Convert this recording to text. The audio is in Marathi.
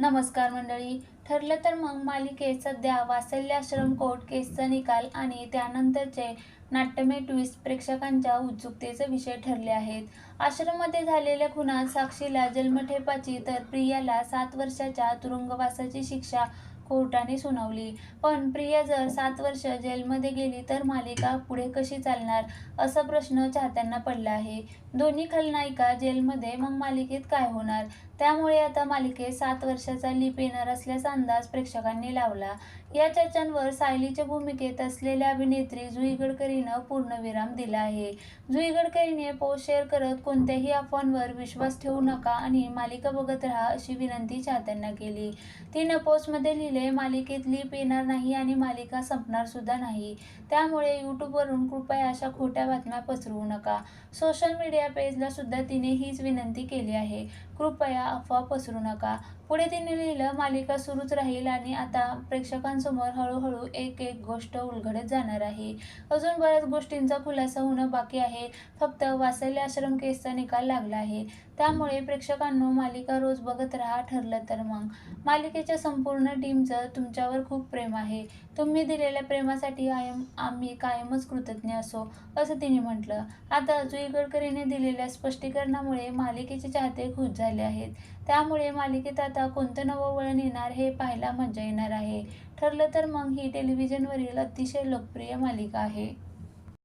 नमस्कार मंडळी. ठरलं तर मग मालिकेत सध्या वासल्याश्रम कोर्ट केसचा निकाल आणि त्यानंतरचे नाट्यमय ट्विस्ट प्रेक्षकांच्या उत्सुकतेचे विषय ठरले आहेत. आश्रममध्ये झालेल्या खुनात साक्षीला जन्मठेपाची तर प्रियाला सात वर्षाच्या तुरुंगवासाची शिक्षा कोर्टाने सुनावली. पण प्रिया जर सात वर्ष जेलमध्ये गेली तर मालिका पुढे कशी चालणार? असा प्रश्न चाहत्यांना पडला आहे. दोन्ही खलनायिका जेलमध्ये मग मालिकेत काय होणार? त्यामुळे आता मालिकेत सात वर्षाचा लीप येणार असल्याचा अंदाज प्रेक्षकांनी लावला. या चर्चांवर सायलीच्या भूमिकेत असलेल्या अभिनेत्री जुई गडकरीनं पूर्णविराम दिला आहे. जुई गडकरीने पोस्ट शेअर करत कोणत्याही अफवांवर विश्वास ठेवू नका आणि मालिका बघत राहा अशी विनंती चाहत्यांना केली. तिनं पोस्टमध्ये लिहिले मालिकेत लीप येणार नाही आणि मालिका संपणार सुद्धा नाही. त्यामुळे यूट्यूबवरून कृपया अशा खोट्या बातम्या पसरवू नका. सोशल मीडिया पेजला सुद्धा तिने हीच विनंती केली आहे. कृपया अफवा पसरू नका. पुढे तिने लिहिलं मालिका सुरूच राहील आणि आता प्रेक्षकांसमोर हळूहळू एक एक गोष्ट उलगडत जाणार आहे. अजून बऱ्याच गोष्टींचा खुलासा होणं बाकी आहे. फक्त वासल्य आश्रम केसचा निकाल लागला आहे. त्यामुळे प्रेक्षकांनो मालिका रोज बघत राहा ठरलं तर मग. मालिकेच्या संपूर्ण टीमचं तुमच्यावर खूप प्रेम आहे. तुम्ही दिलेल्या प्रेमासाठी आयम आम्ही कायमच कृतज्ञ असो असं तिने म्हटलं. आता जुई गडकरीने दिलेल्या स्पष्टीकरणामुळे मालिकेचे चाहते खुश झाले आहेत. त्यामुळे मालिकेत आता आता कोणतं नवं वळण येणार हे पाहायला मजा येणार आहे. ठरलं तर मग ही टेलिव्हिजनवरील अतिशय लोकप्रिय मालिका आहे.